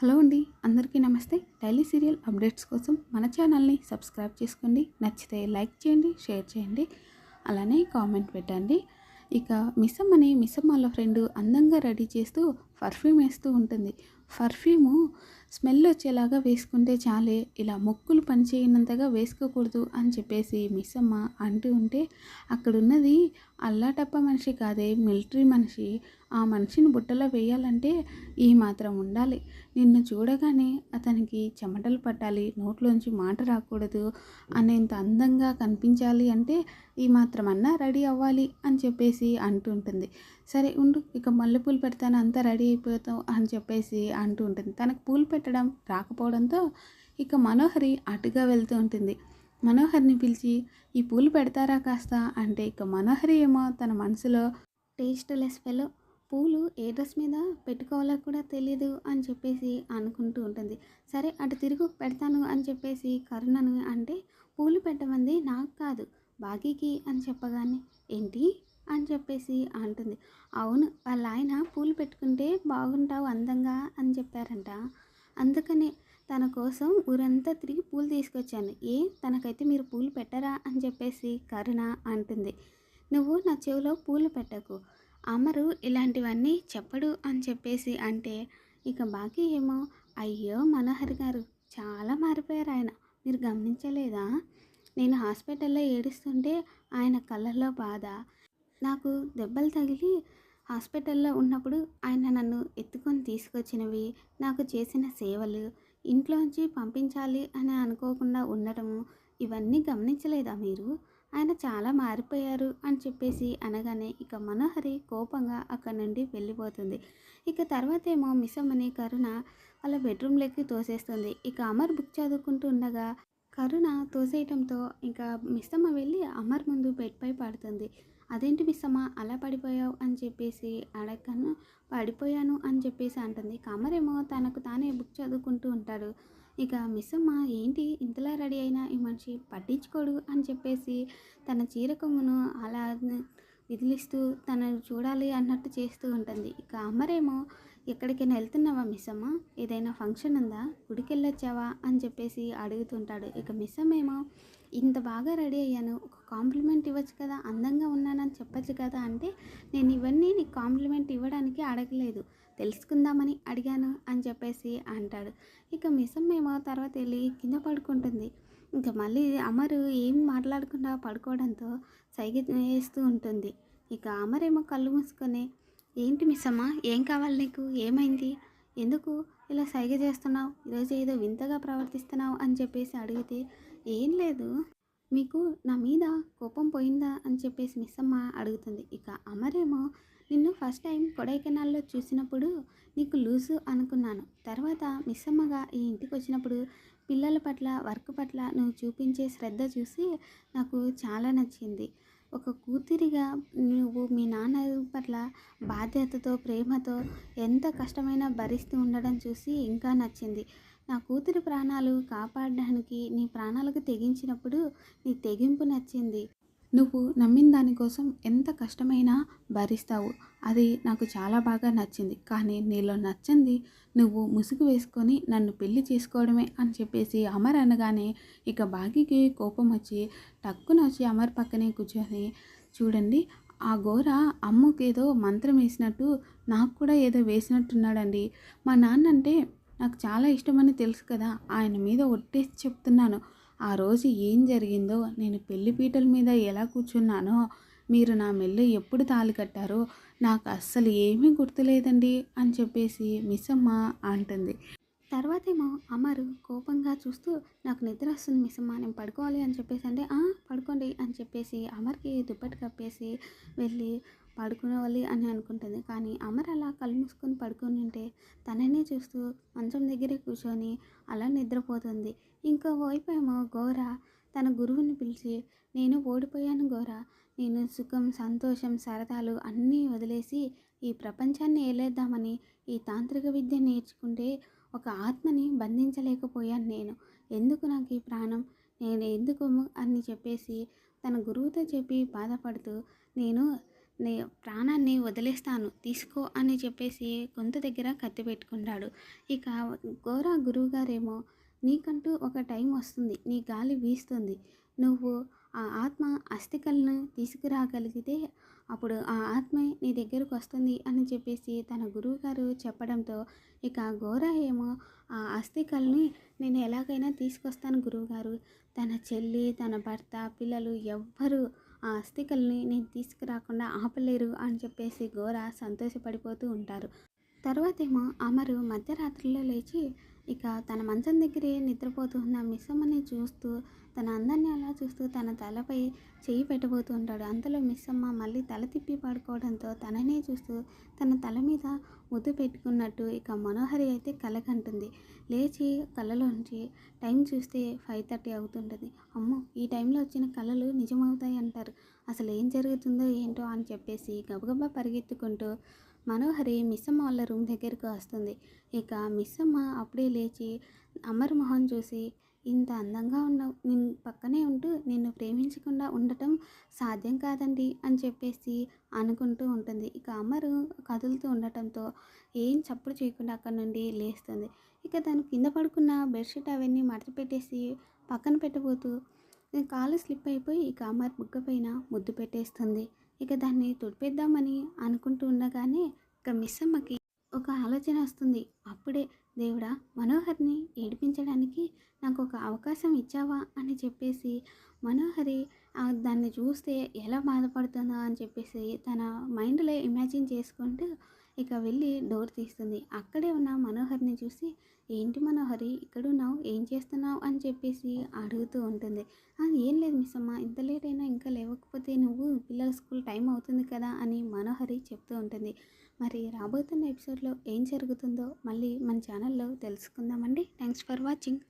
Hello అండి అందరికీ నమస్తే. డైలీ సీరియల్ అప్డేట్స్ కోసం మన ఛానల్ని సబ్స్క్రైబ్ చేసుకోండి. నచ్చితే లైక్ చేయండి షేర్ చేయండి అలానే కామెంట్ పెట్టండి. ఇక మిస్సమ్మని మిస్సమ్మ వాళ్ళ ఫ్రెండ్ అందంగా రెడీ చేస్తూ పర్ఫ్యూమ్ వేస్తూ ఉంటుంది. పర్ఫ్యూము స్మెల్ వచ్చేలాగా వేసుకుంటే చాలే ఇలా మొక్కులు పనిచేయనంతగా వేసుకోకూడదు అని చెప్పేసి మిస్సమ్మ అంటూ ఉంటే అక్కడున్నది అల్లాటప్ప మనిషి కాదే మిలిటరీ మనిషి. ఆ మనిషిని బుట్టలో వేయాలంటే ఈ మాత్రం ఉండాలి. నిన్ను చూడగానే అతనికి చెమటలు పట్టాలి నోట్లోంచి మాట రాకూడదు అనేంత అందంగా కనిపించాలి అంటే ఈ మాత్రం అన్నా రెడీ అవ్వాలి అని చెప్పేసి అంటుంటుంది సరే ఉండు ఇక మల్లెపూలు పెడతాను అంతా రెడీ అయిపోతావు అని చెప్పేసి అంటూ ఉంటుంది. తనకు పూలు పెట్టడం రాకపోవడంతో ఇక మనోహరి అటుగా వెళ్తూ ఉంటుంది. మనోహర్ని పిలిచి ఈ పూలు పెడతారా కాస్త? అంటే ఇక మనోహరి ఏమో తన మనసులో టేస్ట్ లెస్ ఫెలో పూలు ఏ డ్రెస్ మీద పెట్టుకోవాలో కూడా తెలియదు అని చెప్పేసి అనుకుంటూ ఉంటుంది. సరే అటు తిరుగు పెడతాను అని చెప్పేసి కరుణను అంటే పూలు పెట్టమంది నాకు కాదు బాగీకి అని చెప్పగానే ఏంటి? అని చెప్పేసి అంటుంది. అవును వాళ్ళ ఆయన పూలు పెట్టుకుంటే బాగుంటావు అందంగా అని చెప్పారంట. అందుకనే తన కోసం ఊరంతా తిరిగి పూలు తీసుకొచ్చాను. ఏ తనకైతే మీరు పూలు పెట్టరా అని చెప్పేసి కరుణ అంటుంది. నువ్వు నా చెవిలో పూలు పెట్టకు. అమరు ఇలాంటివన్నీ చెప్పడు అని చెప్పేసి అంటే ఇక బాకీ ఏమో? అయ్యో మనోహర్ గారు చాలా మారిపోయారు ఆయన. మీరు గమనించలేదా? నేను హాస్పిటల్లో ఏడుస్తుంటే ఆయన కళ్ళల్లో బాధ. నాకు దెబ్బలు తగిలి హాస్పిటల్లో ఉన్నప్పుడు ఆయన నన్ను ఎత్తుకొని తీసుకొచ్చినవి నాకు చేసిన సేవలు ఇంట్లోంచి పంపించాలి అని అనుకోకుండా ఉండటము ఇవన్నీ గమనించలేదా మీరు? ఆయన చాలా మారిపోయారు అని చెప్పేసి అనగానే ఇక మనోహరి కోపంగా అక్కడి నుండి వెళ్ళిపోతుంది. ఇక తర్వాత ఏమో మిస్సమ్మని కరుణ వాళ్ళ బెడ్రూమ్లోకి తోసేస్తుంది. ఇక అమర్ బుక్ చదువుకుంటూ ఉండగా కరుణ తోసేయటంతో ఇంకా మిస్సమ్మ వెళ్ళి అమర్ ముందు బెడ్పై పడుతుంది. అదేంటి మిస్సమ్మ అలా పడిపోయావు అని చెప్పేసి అడగను పడిపోయాను అని చెప్పేసి అంటుంది. కామరేమో తనకు తానే బుక్ చదువుకుంటూ ఉంటాడు. ఇక మిస్సమ్మ ఏంటి ఇంతలా రెడీ అయినా ఈ మనిషి? పట్టించుకోడు అని చెప్పేసి తన చీర అలా విదిలిస్తూ తనను చూడాలి అన్నట్టు చేస్తూ ఉంటుంది. ఇక అమ్మరేమో ఎక్కడికైనా వెళ్తున్నావా మిస్సమ్మ? ఏదైనా ఫంక్షన్ ఉందా? గుడికి వెళ్ళొచ్చావా అని చెప్పేసి అడుగుతుంటాడు. ఇక మిస్సమ్మ ఏమో ఇంత బాగా రెడీ అయ్యాను ఒక కాంప్లిమెంట్ ఇవ్వచ్చు కదా అందంగా ఉన్నాను చెప్పచ్చు కదా అంటే నేను ఇవన్నీ నీకు కాంప్లిమెంట్ ఇవ్వడానికి అడగలేదు. తెలుసుకుందామని అడిగాను అని చెప్పేసి అంటాడు. ఇక మిస్సమ్మ ఏమో తర్వాత వెళ్ళి కింద పడుకుంటుంది. ఇంకా మళ్ళీ అమరు ఏం మాట్లాడకుండా పడుకోవడంతో సైగ వేస్తూ ఉంటుంది. ఇక అమరేమో కళ్ళు మూసుకొని ఏంటి మిస్సమ్మ ఏం కావాలి నీకు? ఏమైంది? ఎందుకు ఇలా సైగ చేస్తున్నావు? ఈరోజు ఏదో వింతగా ప్రవర్తిస్తున్నావు? అని చెప్పేసి అడిగితే ఏం లేదు. మీకు నా మీద కోపం పోయిందా అని చెప్పేసి మిస్సమ్మ అడుగుతుంది. ఇక అమరేమో నిన్ను ఫస్ట్ టైం కొడైకెనాల్లో చూసినప్పుడు నీకు లూజు అనుకున్నాను. తర్వాత మిస్సమ్మగా ఈ ఇంటికి వచ్చినప్పుడు పిల్లల పట్ల వర్క్ పట్ల నువ్వు చూపించే శ్రద్ధ చూసి నాకు చాలా నచ్చింది. ఒక కూతురిగా నువ్వు మీ నాన్న పట్ల బాధ్యతతో ప్రేమతో ఎంత కష్టమైనా భరిస్తూ ఉండడం చూసి ఇంకా నచ్చింది. నా కూతురి ప్రాణాలు కాపాడడానికి నీ ప్రాణాలకు తెగించినప్పుడు నీ తెగింపు నచ్చింది. నువ్వు నమ్మిన దానికోసం ఎంత కష్టమైనా భరిస్తావు. అది నాకు చాలా బాగా నచ్చింది. కానీ నీలో నచ్చింది నువ్వు ముసుగు వేసుకొని నన్ను పెళ్ళి చేసుకోవడమే అని చెప్పేసి అమర్ అనగానే ఇక బాగికి కోపం వచ్చి టక్కున వచ్చి అమర్ పక్కనే కూర్చొని చూడండి ఆ గోర అమ్మకేదో మంత్రం వేసినట్టు నాకు కూడా ఏదో వేసినట్టున్నాడండి. మా నాన్న అంటే నాకు చాలా ఇష్టమని తెలుసు కదా ఆయన మీద ఒట్టేసి చెప్తున్నాను. ఆ రోజు ఏం జరిగిందో నేను పెళ్ళి పీటల మీద ఎలా కూర్చున్నానో మీరు నా మెల్లు ఎప్పుడు తాళి కట్టారో నాకు అస్సలు ఏమీ గుర్తులేదండి అని చెప్పేసి మిస్సమ్మ అంటుంది. తర్వాతేమో అమరు కోపంగా చూస్తూ నాకు నిద్ర వస్తుంది మిస్సమ్మ నేను పడుకోవాలి అని చెప్పేసి అంటే పడుకోండి అని చెప్పేసి అమర్కి దుప్పటి కప్పేసి వెళ్ళి పడుకోవాలి అని అనుకుంటుంది. కానీ అమర్ అలా కళ్ళు మూసుకొని పడుకొని ఉంటే తననే చూస్తూ మంచం దగ్గరే కూర్చొని అలా నిద్రపోతుంది. ఇంకో వైపు ఏమో ఘోర. తన గురువుని పిలిచి నేను ఓడిపోయాను ఘోర. నేను సుఖం సంతోషం సరదాలు అన్నీ వదిలేసి ఈ ప్రపంచాన్ని ఏలేద్దామని ఈ తాంత్రిక విద్య నేర్చుకుంటే ఒక ఆత్మని బంధించలేకపోయాను నేను. ఎందుకు నాకు ఈ ప్రాణం? నేను ఎందుకు అని చెప్పేసి తన గురువుతో చెప్పి బాధపడుతూ నేను నీ ప్రాణాన్ని వదిలేస్తాను తీసుకో అని చెప్పేసి గొంతు దగ్గర కత్తి పెట్టుకున్నాడు ఇక ఘోర గురువుగారేమో నీకంటూ ఒక టైం వస్తుంది నీ గాలి వీస్తుంది. నువ్వు ఆ ఆత్మ అస్థికలను తీసుకురాగలిగితే అప్పుడు ఆ ఆత్మే నీ దగ్గరకు వస్తుంది అని చెప్పేసి తన గురువుగారు చెప్పడంతో ఇక ఘోర ఏమో ఆ అస్థికల్ని నేను ఎలాగైనా తీసుకొస్తాను గురువుగారు. తన చెల్లి తన భర్త పిల్లలు ఎవ్వరూ ఆ అస్థికల్ని నేను తీసుకురాకుండా ఆపలేరు అని చెప్పేసి ఘోర సంతోషపడిపోతూ ఉంటారు. తర్వాతేమో అమరు మధ్యరాత్రిలో లేచి ఇక తన మంచం దగ్గరే నిద్రపోతున్న మిస్సమ్మని చూస్తూ తన అందాన్ని అలా చూస్తూ తన తలపై చేయి పెట్టబోతూ ఉంటాడు అంతలో మిస్సమ్మ మళ్ళీ తల తిప్పి పడుకోవడంతో తననే చూస్తూ తన తల మీద ముద్దు పెట్టుకున్నట్టు ఇక మనోహరి అయితే కలకంటుంది లేచి కళ్ళలోంచి టైం చూస్తే ఫైవ్ థర్టీ అవుతుంటుంది. అమ్మో ఈ టైంలో వచ్చిన కళలు నిజమవుతాయి అంటారు అసలు ఏం జరుగుతుందో ఏంటో అని చెప్పేసి గబగబా పరిగెత్తుకుంటూ మనోహరి మిస్సమ్మ వాళ్ళ రూమ్ దగ్గరికి వస్తుంది. ఇక మిస్సమ్మ అప్పుడే లేచి అమర్ మొహం చూసి ఇంత అందంగా ఉన్నావు. నేను పక్కనే ఉంటూ నిన్ను ప్రేమించకుండా ఉండటం సాధ్యం కాదండి అని చెప్పేసి అనుకుంటూ ఉంటుంది. ఇక అమరు కదులుతూ ఉండటంతో ఏం చప్పుడు చేయకుండా అక్కడ నుండి లేస్తుంది. ఇక తను కింద పడుకున్న బెడ్షీట్ అవన్నీ మడత పెట్టేసి పక్కన పెట్టబోతూ కాలు స్లిప్ అయిపోయి ఇక అమర్ బుగ్గపైన ముద్దు పెట్టేస్తుంది. ఇక దాన్ని తుడిపేద్దామని అనుకుంటూ ఉండగానే ఇక మిస్సమ్మకి ఒక ఆలోచన వస్తుంది. అప్పుడే దేవుడా మనోహర్ని ఏడిపించడానికి నాకు ఒక అవకాశం ఇచ్చావా అని చెప్పేసి మనోహరి దాన్ని చూస్తే ఎలా బాధపడుతుందో అని చెప్పేసి తన మైండ్లో ఇమాజిన్ చేసుకుంటూ ఇక వెళ్ళి డోర్ తీస్తుంది. అక్కడే ఉన్న మనోహర్ని చూసి ఏంటి మనోహరి? ఇక్కడున్నావు? ఏం చేస్తున్నావు? అని చెప్పేసి అడుగుతూ ఉంటుంది. ఏం లేదు మిస్ అమ్మ ఇంత లేట్ అయినా ఇంకా లేవకపోతే నువ్వు పిల్లల స్కూల్ టైం అవుతుంది కదా అని మనోహరి చెప్తూ ఉంటుంది. మరి రాబోతున్న ఎపిసోడ్లో ఏం జరుగుతుందో మళ్ళీ మన ఛానల్లో తెలుసుకుందామండి. Thanks for watching.